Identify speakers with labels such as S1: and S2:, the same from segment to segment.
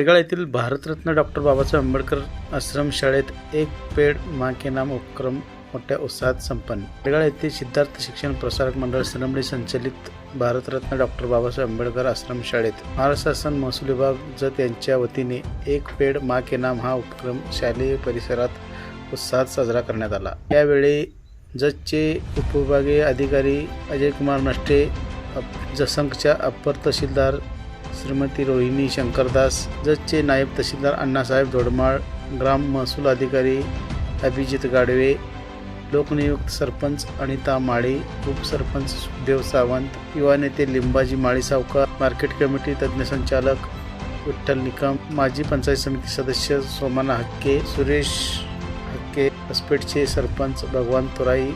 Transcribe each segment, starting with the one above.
S1: वडगाळ येथील भारतरत्न डॉक्टर बाबासाहेब आंबेडकर आश्रमशाळेत एक पेड माँ के नाम उपक्रम मोठ्या उत्साहात संपन्न. वडगाळ येथे सिद्धार्थ शिक्षण प्रसारक मंडळ सनमडी संचलित भारतरत्न डॉक्टर बाबासाहेब आंबेडकर आश्रमशाळेत महाराष्ट्र शासन महसूल विभाग जत यांच्या वतीने एक पेड मा के नाम हा उपक्रम शालेय परिसरात उत्साहात साजरा करण्यात आला. यावेळी जतचे उपविभागीय अधिकारी अजय कुमार नष्टे जसंकच्या अप्पर तहसीलदार श्रीमती रोहिणी शंकरदास जजचे नायब तहसीलदार अण्णासाहेब धोडमाळ ग्राम महसूल अधिकारी अभिजित गाडवे लोकनियुक्त सरपंच अनिता माळी उपसरपंच सुखदेव सावंत युवा नेते लिंबाजी माळी सावकार मार्केट कमिटी तज्ज्ञ संचालक विठ्ठल निकम माजी पंचायत समिती सदस्य सोमाना हक्के सुरेश हक्के हसपेटचे सरपंच भगवान तुराई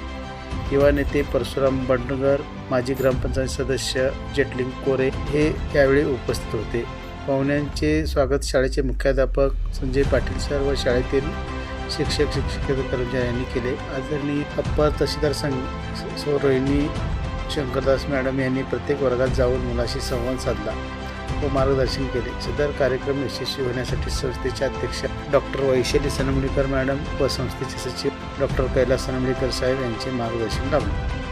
S1: युवा नेते परशुराम बंडगर माजी ग्रामपंचायत सदस्य जेटलिंग कोरे हे यावेळी उपस्थित होते. पाहुण्यांचे स्वागत शाळेचे मुख्याध्यापक संजय पाटील सर व शाळेतील शिक्षक शिक्षकेतर कर्मचाऱ्यांनी केले. आदरणीय अप्पर तहसीलदार संघ सौ रोहिणी शंकरदास मॅडम यांनी प्रत्येक वर्गात जाऊन मुलाशी संवाद साधला. व मार्गदर्शन केले. सदर कार्यक्रम यशस्वी होण्यासाठी संस्थेचे अध्यक्ष डॉक्टर वैशाली सनमणीकर मॅडम व संस्थेचे सचिव डॉक्टर कैलास सनमणीकर साहेब यांचे मार्गदर्शन लाभले.